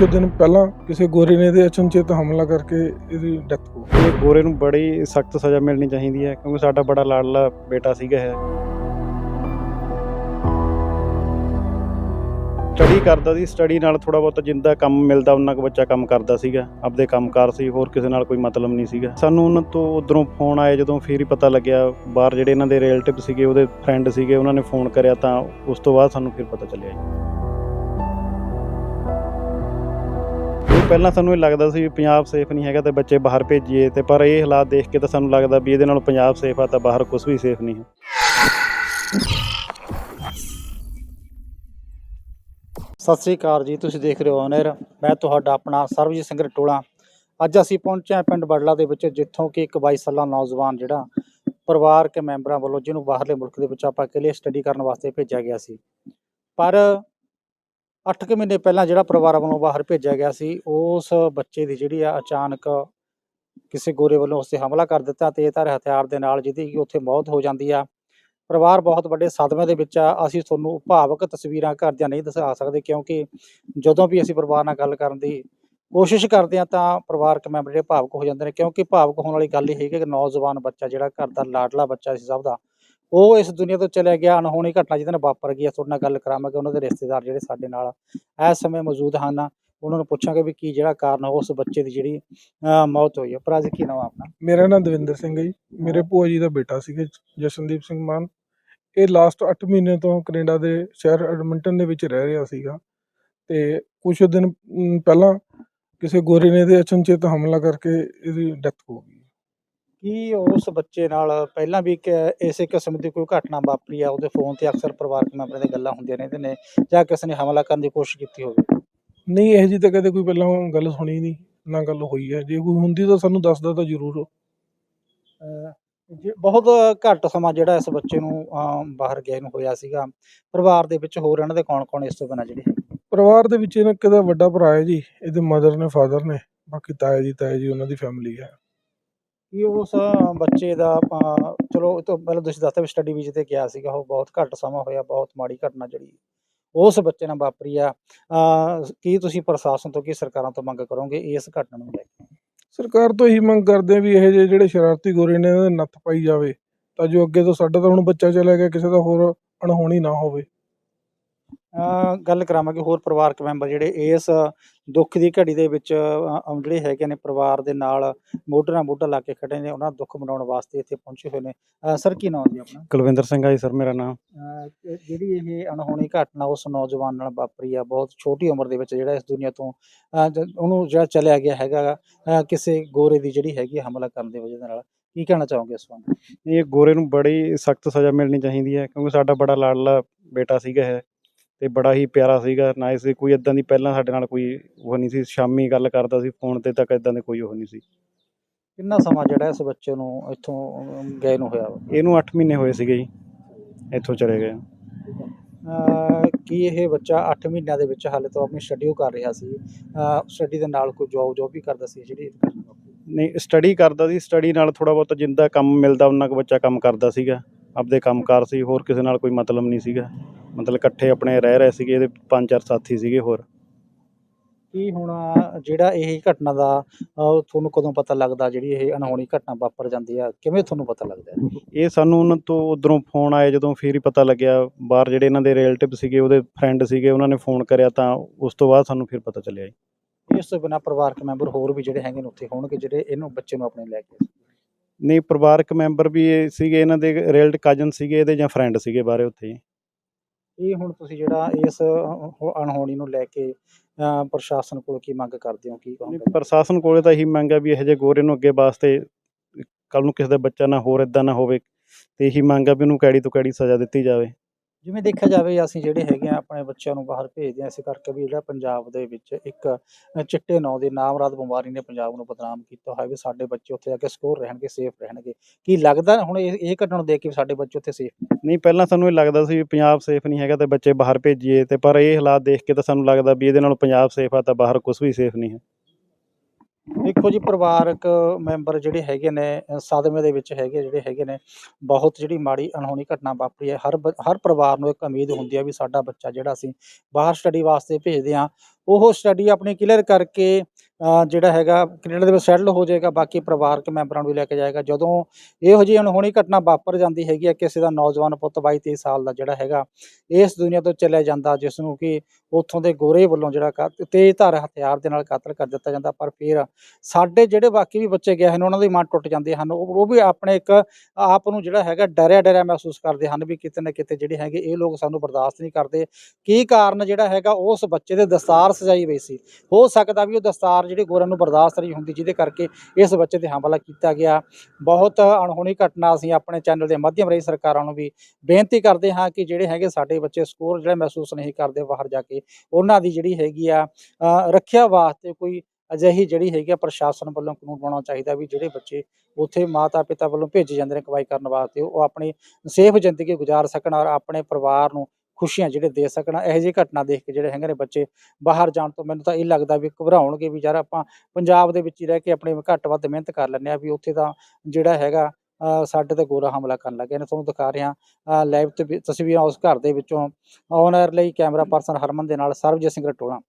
ਕੁਝ ਦਿਨ ਪਹਿਲਾਂ ਕਿਸੇ ਗੋਰੇ ਨੇ ਇਹਦੇ ਅਚਨਚੇਤ ਹਮਲਾ ਕਰਕੇ ਇਹਦੀ ਡੈਥ ਹੋ ਗਈ। ਇਹ ਗੋਰੇ ਨੂੰ ਬੜੀ ਸਖਤ ਸਜ਼ਾ ਮਿਲਣੀ ਚਾਹੀਦੀ ਹੈ ਕਿਉਂਕਿ ਸਾਡਾ ਬੜਾ ਲਾਡਲਾ ਬੇਟਾ ਸੀਗਾ ਇਹ। ਸਟੱਡੀ ਕਰਦਾ ਸੀ ਸਟੱਡੀ ਨਾਲ ਥੋੜਾ ਬਹੁਤ ਜਿੰਦਾ ਕੰਮ ਮਿਲਦਾ ਉਹਨਾਂ ਕੋ ਬੱਚਾ ਕੰਮ ਕਰਦਾ ਸੀਗਾ, ਆਪਦੇ ਕੰਮਕਾਰ ਸੀ, ਹੋਰ ਕਿਸੇ ਨਾਲ ਕੋਈ ਮਤਲਬ ਨਹੀਂ ਸੀਗਾ। ਸਾਨੂੰ ਉਹਨਾਂ ਤੋਂ ਉਧਰੋਂ ਫੋਨ ਆਇਆ ਜਦੋਂ ਫਿਰ ਹੀ ਪਤਾ ਲੱਗਿਆ, ਬਾਹਰ ਜਿਹੜੇ ਇਹਨਾਂ ਦੇ ਰਿਲੇਟਿਵ ਸੀਗੇ, ਉਹਦੇ ਫਰੈਂਡ ਸੀਗੇ, ਉਹਨਾਂ ਨੇ ਫੋਨ ਕਰਿਆ ਤਾਂ ਉਸ ਤੋਂ ਬਾਅਦ ਸਾਨੂੰ ਫਿਰ ਪਤਾ ਚੱਲਿਆ ਜੀ। ਪਹਿਲਾਂ ਸਾਨੂੰ ਇਹ ਲੱਗਦਾ ਸੀ ਵੀ ਪੰਜਾਬ ਸੇਫ ਨਹੀਂ ਹੈਗਾ ਤੇ ਬੱਚੇ ਬਾਹਰ ਭੇਜੀਏ ਤੇ ਪਰ ਇਹ ਹਾਲਾਤ ਦੇਖ ਕੇ ਤਾਂ ਸਾਨੂੰ ਲੱਗਦਾ ਵੀ ਇਹਦੇ ਨਾਲ ਪੰਜਾਬ ਸੇਫ ਆ ਤਾਂ ਬਾਹਰ ਕੁਝ ਵੀ ਸੇਫ ਨਹੀਂ ਹੈ। ਸਤਿ ਸ੍ਰੀ ਅਕਾਲ ਜੀ, ਤੁਸੀਂ ਦੇਖ ਰਹੇ ਹੋ ਔਨਰ ਮੈਂ ਤੁਹਾਡਾ ਆਪਣਾ ਸਰਬਜੀਤ ਸਿੰਘ ਰਟੋਲਾ। ਅੱਜ ਅਸੀਂ ਪਹੁੰਚੇ ਹਾਂ ਪਿੰਡ ਬੜਲਾ ਦੇ ਵਿੱਚ, ਜਿੱਥੋਂ ਕਿ ਇੱਕ 22 ਸਾਲਾ ਨੌਜਵਾਨ ਜਿਹੜਾ ਪਰਿਵਾਰਕ ਮੈਂਬਰਾਂ ਵੱਲੋਂ ਜਿਹਨੂੰ ਬਾਹਰਲੇ ਮੁਲਕ ਦੇ ਵਿੱਚ ਆਪਾਂ ਇਕੱਲੇ ਸਟੱਡੀ ਕਰਨ ਵਾਸਤੇ ਭੇਜਿਆ ਗਿਆ ਸੀ। ਪਰ 8 ਕੁ ਮਹੀਨੇ ਪਹਿਲਾਂ ਜਿਹੜਾ ਪਰਿਵਾਰ ਵੱਲੋਂ ਬਾਹਰ ਭੇਜਿਆ ਗਿਆ ਸੀ, ਉਸ ਬੱਚੇ ਦੀ ਜਿਹੜੀ ਆ ਅਚਾਨਕ ਕਿਸੇ ਗੋਰੇ ਵੱਲੋਂ ਉਸ ਤੇ ਹਮਲਾ ਕਰ ਦਿੱਤਾ ਤੇ ਧਾਰ ਹਥਿਆਰ ਦੇ ਨਾਲ ਜਿਹਦੀ ਕਿ ਉੱਥੇ ਮੌਤ ਹੋ ਜਾਂਦੀ ਆ। ਪਰਿਵਾਰ ਬਹੁਤ ਵੱਡੇ ਸਦਮੇ ਦੇ ਵਿੱਚ ਆ, ਅਸੀਂ ਤੁਹਾਨੂੰ ਭਾਵਕ ਤਸਵੀਰਾਂ ਘਰਦਿਆਂ ਨਹੀਂ ਦਿਖਾ ਸਕਦੇ ਕਿਉਂਕਿ ਜਦੋਂ ਵੀ ਅਸੀਂ ਪਰਿਵਾਰ ਨਾਲ ਗੱਲ ਕਰਨ ਦੀ ਕੋਸ਼ਿਸ਼ ਕਰਦੇ ਹਾਂ ਤਾਂ ਪਰਿਵਾਰਕ ਮੈਂਬਰ ਜਿਹੜੇ ਭਾਵਕ ਹੋ ਜਾਂਦੇ ਨੇ ਕਿਉਂਕਿ ਭਾਵਕ ਹੋਣ ਵਾਲੀ ਗੱਲ ਇਹ ਹੈ ਕਿ ਨੌਜਵਾਨ ਬੱਚਾ ਜਿਹੜਾ ਘਰ ਦਾ ਲਾਡਲਾ ਬੱਚਾ ਸੀ ਸਭ ਦਾ ਉਹ ਇਸ ਦੁਨੀਆ ਤੋਂ ਚਲਿਆ ਗਿਆ, ਅਣਹੋਣੀ ਘਟਨਾ ਜਿਹਦੇ ਨਾਲ ਵਾਪਰ ਗਈ ਹੈ ਤੁਹਾਡੇ ਨਾਲ ਗੱਲ ਕਰਾਵਾਂਗੇ ਉਹਨਾਂ ਦੇ ਰਿਸ਼ਤੇਦਾਰ ਜਿਹੜੇ ਸਾਡੇ ਨਾਲ ਇਸ ਸਮੇਂ ਮੌਜੂਦ ਹਨ। ਉਹਨਾਂ ਨੂੰ ਪੁੱਛਾਂਗੇ ਵੀ ਕੀ ਜਿਹੜਾ ਕਾਰਨ ਉਸ ਬੱਚੇ ਦੀ ਜਿਹੜੀ ਮੌਤ ਹੋਈ ਹੈ ਭਰਾ ਜੀ, ਕੀ ਨਾਮ ਆਪਣਾ? ਮੇਰਾ ਨਾਮ ਦਵਿੰਦਰ ਸਿੰਘ ਹੈ ਜੀ। ਮੇਰੇ ਭੂਆ ਜੀ ਦਾ ਬੇਟਾ ਸੀਗਾ ਜਸ਼ਨਦੀਪ ਸਿੰਘ ਮਾਨ। ਇਹ ਲਾਸਟ 8 ਮਹੀਨੇ ਤੋਂ ਕੈਨੇਡਾ ਦੇ ਸ਼ਹਿਰ ਐਡਮਿੰਟਨ ਦੇ ਵਿੱਚ ਰਹਿ ਰਿਹਾ ਸੀਗਾ। ਤੇ ਕੁਝ ਦਿਨ ਪਹਿਲਾਂ ਕਿਸੇ ਗੋਰੇ ਨੇ ਇਹਦੇ ਅਚਨਚੇਤ ਹਮਲਾ ਕਰਕੇ ਇਹਦੀ ਡੈਥ ਹੋ ਗਈ। ਕੀ ਉਸ ਬੱਚੇ ਨਾਲ ਪਹਿਲਾਂ ਵੀ ਕਿ ਇਸੇ ਕਿਸਮ ਦੀ ਕੋਈ ਘਟਨਾ ਵਾਪਰੀ ਆ? ਉਹਦੇ ਫੋਨ ਤੇ ਅਕਸਰ ਪਰਿਵਾਰਕ ਮੈਂਬਰਾਂ ਦੀਆਂ ਗੱਲਾਂ ਹੁੰਦੀਆਂ ਰਹਿੰਦੀਆਂ ਨੇ ਜਾਂ ਕਿਸੇ ਨੇ ਹਮਲਾ ਕਰਨ ਦੀ ਕੋਸ਼ਿਸ਼ ਕੀਤੀ ਹੋਵੇ? ਨਹੀਂ ਇਹ ਜੀ ਤਾਂ ਕਦੇ ਕੋਈ ਪਹਿਲਾਂ ਗੱਲ ਸੁਣੀ ਨਹੀਂ ਨਾ ਗੱਲ ਹੋਈ ਹੈ। ਜੇ ਕੋਈ ਹੁੰਦੀ ਤਾਂ ਸਾਨੂੰ ਦੱਸਦਾ ਤਾਂ ਜ਼ਰੂਰ। ਅਹ ਜੇ ਬਹੁਤ ਘੱਟ ਸਮਾਂ ਜਿਹੜਾ ਇਸ ਬੱਚੇ ਨੂੰ ਬਾਹਰ ਗਏ ਨੂੰ ਹੋਇਆ ਸੀਗਾ। ਪਰਿਵਾਰ ਦੇ ਵਿੱਚ ਹੋਰ ਇਹਨਾਂ ਦੇ ਕੌਣ ਕੌਣ ਇਸ ਤੋਂ ਬਿਨਾਂ ਜਿਹੜੇ? ਪਰਿਵਾਰ ਦੇ ਵਿੱਚ ਇਹਨਾਂ ਕਿਦਾ ਵੱਡਾ ਭਰਾ ਹੈ ਜੀ ਇਹਦੇ ਮਦਰ ਨੇ ਫਾਦਰ ਨੇ ਬਾਕੀ ਤਾਇਆ ਜੀ ਤਾਇਆ ਜੀ ਉਹਨਾਂ ਦੀ ਫੈਮਿਲੀ ਹੈ। ਕੀ ਉਸ ਬੱਚੇ ਦਾ ਅਹ, ਚਲੋ ਤੋਂ ਪਹਿਲਾਂ ਤੁਸੀਂ ਦੱਸਦੇ ਵੀ ਸਟੱਡੀ ਵੀਜ਼ੇ ਤੇ ਗਿਆ ਸੀਗਾ ਉਹ ਬਹੁਤ ਘੱਟ ਸਮਾਂ ਹੋਇਆ ਬਹੁਤ ਮਾੜੀ ਘਟਨਾ ਜਿਹੜੀ ਉਸ ਬੱਚੇ ਨਾਲ ਵਾਪਰੀ ਆ। ਕੀ ਤੁਸੀਂ ਪ੍ਰਸ਼ਾਸਨ ਤੋਂ ਕੀ ਸਰਕਾਰਾਂ ਤੋਂ ਮੰਗ ਕਰੋਗੇ ਇਸ ਘਟਨਾ ਨੂੰ ਲੈ ਕੇ? ਸਰਕਾਰ ਤੋਂ ਇਹੀ ਮੰਗ ਕਰਦੇ ਆ ਵੀ ਇਹ ਜਿਹੇ ਜਿਹੜੇ ਸ਼ਰਾਰਤੀ ਗੋਰੇ ਨੇ ਇਹਨਾਂ ਦੇ ਨੱਥ ਪਾਈ ਜਾਵੇ ਤਾਂ ਜੋ ਅੱਗੇ ਤੋਂ ਸਾਡਾ ਤਾਂ ਹੁਣ ਬੱਚਾ ਚਲਾ ਗਿਆ ਕਿਸੇ ਦਾ ਹੋਰ ਅਣਹੋਣੀ ਨਾ ਹੋਵੇ। ਗੱਲ ਕਰਾਵਾਂਗੇ ਹੋਰ ਪਰਿਵਾਰਕ ਮੈਂਬਰ ਜਿਹੜੇ ਇਸ ਦੁੱਖ ਦੀ ਘੜੀ ਦੇ ਵਿੱਚ ਜਿਹੜੇ ਹੈਗੇ ਨੇ ਪਰਿਵਾਰ ਦੇ ਨਾਲ ਮੋਢੇ ਨਾਲ ਮੋਢਾ ਲਾ ਕੇ ਖੜੇ ਨੇ ਉਹਨਾਂ ਦੁੱਖ ਮਨਾਉਣ ਵਾਸਤੇ ਇੱਥੇ ਪਹੁੰਚੇ ਹੋਏ ਨੇ। ਸਰ ਕੀ ਨਾਮ ਜੀ ਆਪਣਾ? ਕੁਲਵਿੰਦਰ ਸਿੰਘ ਆ ਜੀ ਸਰ ਮੇਰਾ ਨਾਮ। ਜਿਹੜੀ ਇਹ ਅਣਹੋਣੀ ਘਟਨਾ ਉਸ ਨੌਜਵਾਨ ਨਾਲ ਵਾਪਰੀ ਆ ਬਹੁਤ ਛੋਟੀ ਉਮਰ ਦੇ ਵਿੱਚ ਜਿਹੜਾ ਇਸ ਦੁਨੀਆ ਤੋਂ ਉਹਨੂੰ ਜਿਹੜਾ ਚਲਿਆ ਗਿਆ ਹੈਗਾ ਕਿਸੇ ਗੋਰੇ ਦੀ ਜਿਹੜੀ ਹੈਗੀ ਹਮਲਾ ਕਰਨ ਦੀ ਵਜ੍ਹਾ ਨਾਲ ਕੀ ਕਹਿਣਾ ਚਾਹੋਗੇ ਇਸ ਬਾਰੇ? ਇਹ ਗੋਰੇ ਨੂੰ ਬੜੀ ਸਖਤ ਸਜ਼ਾ ਮਿਲਣੀ ਚਾਹੀਦੀ ਹੈ ਕਿਉਂਕਿ ਸਾਡਾ ਬੜਾ ਲਾਡਲਾ ਬੇਟਾ ਸੀਗਾ ਇਹ। ਤੇ ਬੜਾ ਹੀ ਪਿਆਰਾ ਸੀਗਾ ਨਾ ਸੀ ਕੋਈ ਇਦਾਂ ਦੀ ਪਹਿਲਾਂ ਸਾਡੇ ਨਾਲ ਕੋਈ ਉਹ ਨਹੀਂ ਸੀ ਸ਼ਾਮੀ ਗੱਲ ਕਰਦਾ ਸੀ ਫੋਨ ਤੇ ਤੱਕ ਇਦਾਂ ਦੇ ਕੋਈ ਉਹ ਨਹੀਂ ਸੀ ਕਿੰਨਾ ਸਮਾਂ ਜਿਹੜਾ ਇਸ ਬੱਚੇ ਨੂੰ ਇੱਥੋਂ ਗਏ ਨੂੰ ਹੋਇਆ? ਇਹਨੂੰ 8 ਮਹੀਨੇ ਹੋਏ ਸੀਗੇ ਜੀ ਇੱਥੋਂ ਚਲੇ ਗਏ ਕੀ ਇਹ ਬੱਚਾ 8 ਮਹੀਨਿਆਂ ਦੇ ਵਿੱਚ ਹਾਲੇ ਤੋਂ ਆਪਣੀ ਸਟੱਡੀ ਕਰ ਰਿਹਾ ਸੀ ਸਟੱਡੀ ਦੇ ਨਾਲ ਕੋਈ ਜੋਬ ਜੋਬ ਵੀ ਕਰਦਾ ਸੀ ਜਿਹੜੀ? ਨਹੀਂ ਸਟੱਡੀ ਕਰਦਾ ਸੀ ਸਟੱਡੀ ਨਾਲ ਥੋੜਾ ਬਹੁਤ ਜਿੰਦਾ ਕੰਮ ਮਿਲਦਾ ਉਹਨਾਂ ਕੋ ਬੱਚਾ ਕੰਮ ਕਰਦਾ ਸੀਗਾ ਆਪਦੇ ਕੰਮਕਾਰ ਸੀ ਹੋਰ ਕਿਸੇ ਨਾਲ ਕੋਈ ਮਤਲਬ ਨਹੀਂ ਸੀਗਾ ਮਤਲਬ ਇਕੱਠੇ ਆਪਣੇ ਰਹਿ ਰਹੇ ਸੀਗੇ ਇਹਦੇ ਪੰਜ ਚਾਰ ਸਾਥੀ ਸੀਗੇ ਹੋਰ ਕੀ ਹੁਣ ਜਿਹੜਾ ਇਹ ਘਟਨਾ ਦਾ ਅਹ, ਤੁਹਾਨੂੰ ਕਦੋਂ ਪਤਾ ਲੱਗਦਾ ਜਿਹੜੀ ਇਹ ਅਣਹੋਣੀ ਘਟਨਾ ਵਾਪਰ ਜਾਂਦੀ ਆ ਕਿਵੇਂ ਤੁਹਾਨੂੰ ਪਤਾ ਲੱਗਦਾ ਹੈ? ਇਹ ਸਾਨੂੰ ਉਹਨਾਂ ਤੋਂ ਉਧਰੋਂ ਫੋਨ ਆਇਆ ਜਦੋਂ ਫਿਰ ਹੀ ਪਤਾ ਲੱਗਿਆ ਬਾਹਰ ਜਿਹੜੇ ਇਹਨਾਂ ਦੇ ਰਿਲੇਟਿਵ ਸੀਗੇ ਉਹਦੇ ਫਰੈਂਡ ਸੀਗੇ ਉਹਨਾਂ ਨੇ ਫੋਨ ਕਰਿਆ ਤਾਂ ਉਸ ਤੋਂ ਬਾਅਦ ਸਾਨੂੰ ਫਿਰ ਪਤਾ ਚੱਲਿਆ ਜੀ ਇਸ ਤੋਂ ਬਿਨਾਂ ਪਰਿਵਾਰਕ ਮੈਂਬਰ ਹੋਰ ਵੀ ਜਿਹੜੇ ਹੈਗੇ ਨੇ ਉੱਥੇ ਹੋਣਗੇ ਜਿਹੜੇ ਇਹਨੂੰ ਬੱਚੇ ਨੂੰ ਆਪਣੇ ਲੈ ਕੇ। ਨਹੀਂ ਪਰਿਵਾਰਕ ਮੈਂਬਰ ਵੀ ਇਹ ਸੀਗੇ ਇਹਨਾਂ ਦੇ ਰਿਲੇਟ ਕਜ਼ਨ ਸੀਗੇ ਇਹਦੇ ਜਾਂ ਫਰੈਂਡ ਸੀਗੇ ਬਾਹਰੇ ਉੱਥੇ ਜੀ ਇਹ ਹੁਣ ਤੁਸੀਂ ਜਿਹੜਾ ਇਸ ਅਣਹੋਣੀ ਨੂੰ ਲੈ ਕੇ ਅਹ, ਪ੍ਰਸ਼ਾਸਨ ਕੋਲ ਕੀ ਮੰਗ ਕਰਦੇ ਹੋ ਕੀ ਕਹੋਗੇ? ਪ੍ਰਸ਼ਾਸਨ ਕੋਲੇ ਤਾਂ ਇਹੀ ਮੰਗ ਹੈ ਵੀ ਇਹੋ ਜਿਹੇ ਗੋਰੇ ਨੂੰ ਅੱਗੇ ਵਾਸਤੇ ਕੱਲ ਨੂੰ ਕਿਸੇ ਦਾ ਬੱਚਾ ਨਾ ਹੋਰ ਇਦਾਂ ਨਾ ਹੋਵੇ ਤੇ ਇਹੀ ਮੰਗ ਆ ਵੀ ਉਹਨੂੰ ਕੈੜੀ ਤੋਂ ਕੈੜੀ ਸਜ਼ਾ ਦਿੱਤੀ ਜਾਵੇ। ਜਿਵੇਂ ਦੇਖਿਆ ਜਾਵੇ, ਅਸੀਂ ਜਿਹੜੇ ਹੈਗੇ ਆ ਆਪਣੇ ਬੱਚਿਆਂ ਨੂੰ ਬਾਹਰ ਭੇਜਦੇ ਆ ਇਸ ਕਰਕੇ ਵੀ ਜਿਹੜਾ ਪੰਜਾਬ ਦੇ ਵਿੱਚ ਇੱਕ ਚਿੱਟੇ ਨਾਂ ਦੇ ਨਾਮਰਾਦ ਬਿਮਾਰੀ ਨੇ ਪੰਜਾਬ ਨੂੰ ਬਦਨਾਮ ਕੀਤਾ ਹੋਇਆ ਵੀ ਸਾਡੇ ਬੱਚੇ ਉੱਥੇ ਜਾ ਕੇ ਸਕੋਰ ਰਹਿਣਗੇ ਸੇਫ ਰਹਿਣਗੇ। ਕੀ ਲੱਗਦਾ ਹੁਣ ਇਹ ਇਹ ਘਟਨਾ ਨੂੰ ਦੇਖ ਕੇ ਵੀ ਸਾਡੇ ਬੱਚੇ ਉੱਥੇ ਸੇਫ ਨਹੀਂ, ਪਹਿਲਾਂ ਸਾਨੂੰ ਇਹ ਲੱਗਦਾ ਸੀ ਵੀ ਪੰਜਾਬ ਸੇਫ ਨਹੀਂ ਹੈਗਾ ਤੇ ਬੱਚੇ ਬਾਹਰ ਭੇਜੀਏ ਤੇ ਪਰ ਇਹ ਹਾਲਾਤ ਦੇਖ ਕੇ ਤਾਂ ਸਾਨੂੰ ਲੱਗਦਾ ਵੀ ਇਹਦੇ ਨਾਲ ਪੰਜਾਬ ਸੇਫ ਆ ਤਾਂ ਬਾਹਰ ਕੁਝ ਵੀ ਸੇਫ ਨਹੀਂ ਹੈ। ਦੇਖੋ ਜੀ ਪਰਿਵਾਰਕ ਮੈਂਬਰ ਜਿਹੜੇ ਹੈਗੇ ਨੇ ਅ, ਸਦਮੇ ਦੇ ਵਿੱਚ ਹੈਗੇ ਜਿਹੜੇ ਹੈਗੇ ਨੇ ਬਹੁਤ ਜਿਹੜੀ ਮਾੜੀ ਅਣਹੋਣੀ ਘਟਨਾ ਵਾਪਰੀ ਹੈ। ਹਰ ਬ- ਹਰ ਪਰਿਵਾਰ ਨੂੰ ਇੱਕ ਉਮੀਦ ਹੁੰਦੀ ਹੈ ਵੀ ਸਾਡਾ ਬੱਚਾ ਜਿਹੜਾ ਅਸੀਂ ਬਾਹਰ ਸਟੱਡੀ ਵਾਸਤੇ ਭੇਜਦੇ ਹਾਂ ਉਹ ਸਟੱਡੀ ਆਪਣੀ ਕਲੀਅਰ ਕਰਕੇ ਜਿਹੜਾ ਹੈਗਾ ਕੈਨੇਡਾ ਦੇ ਵਿੱਚ ਸੈਟਲ ਹੋ ਜਾਏਗਾ, ਬਾਕੀ ਪਰਿਵਾਰਕ ਮੈਂਬਰਾਂ ਨੂੰ ਵੀ ਲੈ ਕੇ ਜਾਏਗਾ। ਜਦੋਂ ਇਹੋ ਜਿਹੀ ਅਣਹੋਣੀ ਘਟਨਾ ਵਾਪਰ ਜਾਂਦੀ ਹੈਗੀ ਹੈ, ਕਿਸੇ ਦਾ ਨੌਜਵਾਨ ਪੁੱਤ 22 23 ਸਾਲ ਦਾ ਜਿਹੜਾ ਹੈਗਾ, ਇਸ ਦੁਨੀਆ ਤੋਂ ਚਲਿਆ ਜਾਂਦਾ, ਜਿਸ ਨੂੰ ਕਿ ਉੱਥੋਂ ਦੇ ਗੋਰੇ ਵੱਲੋਂ ਜਿਹੜਾ ਤੇਜ਼ ਤੇਜ਼ਧਾਰ ਹਥਿਆਰ ਦੇ ਨਾਲ ਕਤਲ ਕਰ ਦਿੱਤਾ ਜਾਂਦਾ, ਪਰ ਫਿਰ ਸਾਡੇ ਜਿਹੜੇ ਬਾਕੀ ਵੀ ਬੱਚੇ ਗਏ ਹਨ, ਉਹਨਾਂ ਦੀ ਮਨ ਟੁੱਟ ਜਾਂਦੇ ਹਨ। ਉਹ ਉਹ ਵੀ ਆਪਣੇ ਇੱਕ ਆਪ ਨੂੰ ਜਿਹੜਾ ਹੈਗਾ ਡਰਿਆ ਡਰਿਆ ਮਹਿਸੂਸ ਕਰਦੇ ਹਨ ਵੀ ਕਿਤੇ ਨਾ ਕਿਤੇ ਜਿਹੜੇ ਹੈਗੇ ਇਹ ਲੋਕ ਸਾਨੂੰ ਬਰਦਾਸ਼ਤ ਨਹੀਂ ਕਰਦੇ। ਕੀ ਕਾਰਨ ਜਿਹੜਾ ਹੈਗਾ, ਉਸ ਬੱਚੇ ਦੇ ਦਸਤਾਰ ਸਜਾਈ ਹੋਈ ਸੀ। ਹੋ ਸਕਦਾ ਵੀ ਉਹ ਦਸਤਾਰ ਜਿਹੜੀ ਗੋਰਿਆਂ ਨੂੰ ਬਰਦਾਸ਼ਤ ਨਹੀਂ ਹੁੰਦੀ, ਜਿਹਦੇ ਕਰਕੇ ਇਸ ਬੱਚੇ ਤੇ ਹਮਲਾ ਕੀਤਾ ਗਿਆ। ਬਹੁਤ ਅਣਹੋਣੀ ਘਟਨਾ ਅਸੀਂ ਆਪਣੇ ਚੈਨਲ ਦੇ ਮਾਧਿਅਮ ਰਾਹੀਂ ਸਰਕਾਰਾਂ ਨੂੰ ਵੀ ਬੇਨਤੀ ਕਰਦੇ ਹਾਂ ਕਿ ਜਿਹੜੇ ਹੈਗੇ ਸਾਡੇ ਬੱਚੇ ਸਕੋਰ ਜਿਹੜਾ ਮਹਿਸੂਸ ਨਹੀਂ ਕਰਦੇ ਬਾਹਰ ਜਾ ਕੇ, ਉਹਨਾਂ ਦੀ ਜਿਹੜੀ ਹੈਗੀ ਆ ਰੱਖਿਆ ਵਾਸਤੇ ਕੋਈ ਅਜਿਹੀ ਜਿਹੜੀ ਹੈਗੀ ਆ ਪ੍ਰਸ਼ਾਸਨ ਵੱਲੋਂ ਕਾਨੂੰਨ ਬਣਾਉਣਾ ਚਾਹੀਦਾ ਵੀ ਜਿਹੜੇ ਬੱਚੇ ਉੱਥੇ ਮਾਤਾ ਪਿਤਾ ਵੱਲੋਂ ਭੇਜੇ ਜਾਂਦੇ ਨੇ ਕਮਾਈ ਕਰਨ ਵਾਸਤੇ, ਉਹ ਆਪਣੀ ਸੇਫ ਜ਼ਿੰਦਗੀ ਗੁਜ਼ਾਰ ਸਕਣ ਔਰ ਆਪਣੇ ਪਰਿਵਾਰ ਨੂੰ ਖੁਸ਼ੀਆਂ ਜਿਹੜੇ ਦੇ ਸਕਣ, ਇਹੋ ਜਿਹੀ ਘਟਨਾ ਦੇਖ ਕੇ ਜਿਹੜੇ ਹੈਗੇ ਨੇ ਬੱਚੇ ਬਾਹਰ ਜਾਣ ਤੋਂ ਮੈਨੂੰ ਤਾਂ ਇਹ ਲੱਗਦਾ ਵੀ ਘਬਰਾਉਣਗੇ ਵੀ ਯਾਰ ਆਪਾਂ ਪੰਜਾਬ ਦੇ ਵਿੱਚ ਹੀ ਰਹਿ ਕੇ ਆਪਣੇ ਘੱਟ ਵੱਧ ਮਿਹਨਤ ਕਰ ਲੈਂਦੇ ਆ ਵੀ ਉੱਥੇ ਤਾਂ ਜਿਹੜਾ ਹੈਗਾ ਸਾਡੇ ਤੇ ਗੋਰਾ ਹਮਲਾ ਕਰਨ ਲੱਗੇ ਨੇ। ਤੁਹਾਨੂੰ ਦਿਖਾ ਰਿਹਾ ਲਾਈਵ ਤੇ ਤਸਵੀਰਾਂ ਉਸ ਘਰ ਦੇ ਵਿੱਚੋਂ ਔਨ 에ਅਰ ਲਈ ਕੈਮਰਾ ਪਰਸਨ ਹਰਮਨ ਦੇ ਨਾਲ ਸਰਬਜੀਤ ਸਿੰਘ ਰਟੋਲਾ।